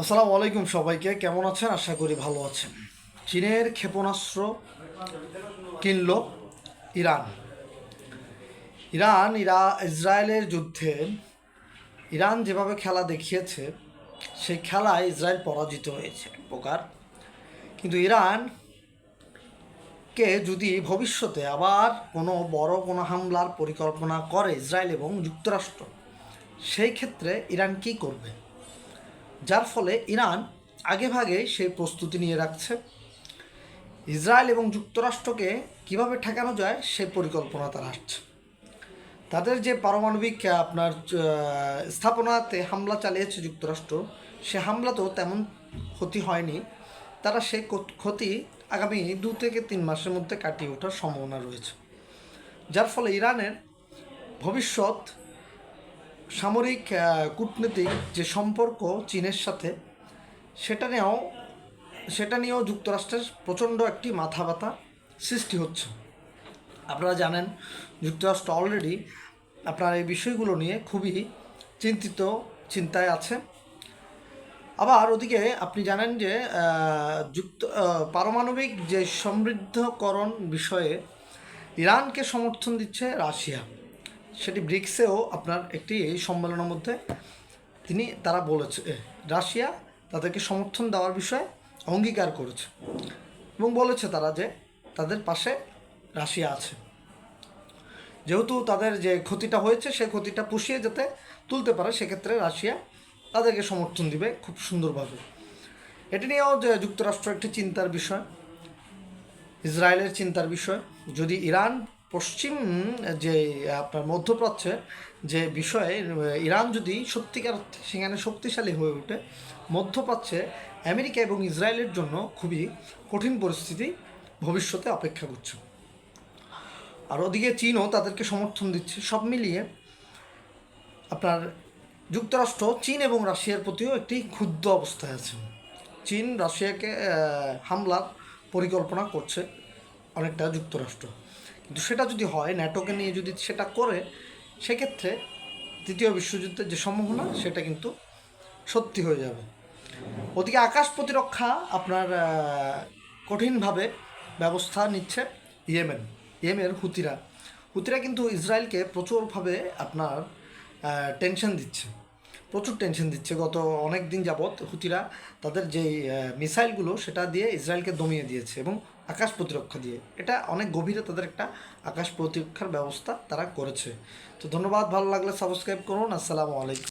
আসসালামু আলাইকুম সবাইকে, কেমন আছেন? আশা করি ভালো আছেন। চীনের ক্ষেপণাস্ত্র কিনল ইরান। ইরান, ইরা, ইসরায়েলের যুদ্ধে ইরান যেভাবে খেলা দেখিয়েছে, সেই খেলায় ইসরায়েল পরাজিত হয়েছে প্রকার। কিন্তু ইরান কে যদি ভবিষ্যতে আবার কোনো বড় কোনো হামলার পরিকল্পনা করে ইসরায়েল এবং যুক্তরাষ্ট্র, সেই ক্ষেত্রে ইরান কী করবে? যার ফলে ইরান আগেভাগে সেই প্রস্তুতি নিয়ে রাখছে। ইসরায়েল এবং যুক্তরাষ্ট্রকে কীভাবে ঠেকানো যায় সেই পরিকল্পনা তারা আসছে তাদের যে পারমাণবিক আপনার স্থাপনাতে হামলা চালিয়েছে যুক্তরাষ্ট্র, সে হামলাতেও তেমন ক্ষতি হয়নি। তারা কত- ক্ষতি আগামী দু থেকে তিন মাসের মধ্যে কাটিয়ে ওঠার সম্ভাবনা রয়েছে। যার ফলে ইরানের ভবিষ্যৎ সামরিক কূটনীতিক যে সম্পর্ক চীনের সাথে, সেটা নিয়েও সেটা নিয়েও যুক্তরাষ্ট্রের প্রচণ্ড একটি মাথা ব্যথা সৃষ্টি হচ্ছে। আপনারা জানেন, যুক্তরাষ্ট্র অলরেডি আপনার এই বিষয়গুলো নিয়ে খুবই চিন্তিত চিন্তায় আছে। আবার ওদিকে আপনি জানেন যে যুক্ত পারমাণবিক যে সমৃদ্ধকরণ বিষয়ে ইরানকে সমর্থন দিচ্ছে রাশিয়া। সেটি ব্রিক্সেও আপনার একটি এই সম্মেলনের মধ্যে তিনি তারা বলেছে রাশিয়া তাদেরকে সমর্থন দেওয়ার বিষয়ে অঙ্গীকার করেছে এবং বলেছে তারা যে তাদের পাশে রাশিয়া আছে। যেহেতু তাদের যে ক্ষতিটা হয়েছে সেই ক্ষতিটা পুষিয়ে যাতে তুলতে পারে, সেক্ষেত্রে রাশিয়া তাদেরকে সমর্থন দিবে খুব সুন্দরভাবে। এটি নিয়েও যে যুক্তরাষ্ট্র একটি চিন্তার বিষয়, ইসরায়েলের চিন্তার বিষয়, যদি ইরান পশ্চিম, যে, আপনার মধ্যপ্রাচ্যে যে বিষয়ে ইরান যদি সত্যিকার সেখানে শক্তিশালী হয়ে ওঠে, মধ্যপ্রাচ্যে আমেরিকা এবং ইসরায়েলের জন্য খুবই কঠিন পরিস্থিতি ভবিষ্যতে অপেক্ষা করছে। আর ওদিকে চীনও তাদেরকে সমর্থন দিচ্ছে। সব মিলিয়ে আপনার যুক্তরাষ্ট্র, চীন এবং রাশিয়ার প্রতিও একটি ক্ষুব্ধ অবস্থায় আছে। চীন রাশিয়াকে হামলার পরিকল্পনা করছে অনেকটা যুক্তরাষ্ট্র। কিন্তু সেটা যদি হয় ন্যাটোকে নিয়ে যদি সেটা করে, সেক্ষেত্রে তৃতীয় বিশ্বযুদ্ধের যে সম্ভাবনা, সেটা কিন্তু সত্যি হয়ে যাবে। ওদিকে আকাশ প্রতিরক্ষা আপনার কঠিনভাবে ব্যবস্থা নিচ্ছে ইয়েমেন ইয়েমের হুতিরা। হুতিরা কিন্তু ইসরায়েলকে প্রচুরভাবে আপনার টেনশন দিচ্ছে। প্রচুর টেনশন দিচ্ছে। গত অনেক দিন যাবৎ হুতিরা তাদের যেই মিসাইলগুলো সেটা দিয়ে ইসরায়েলকে দমিয়ে দিয়েছে এবং আকাশ প্রতিরক্ষা দিয়ে। এটা অনেক গভীরে তাদের একটা আকাশ প্রতিরক্ষার ব্যবস্থা তারা করেছে। তো ধন্যবাদ, ভালো লাগলে সাবস্ক্রাইব করুন। আসসালামু আলাইকুম।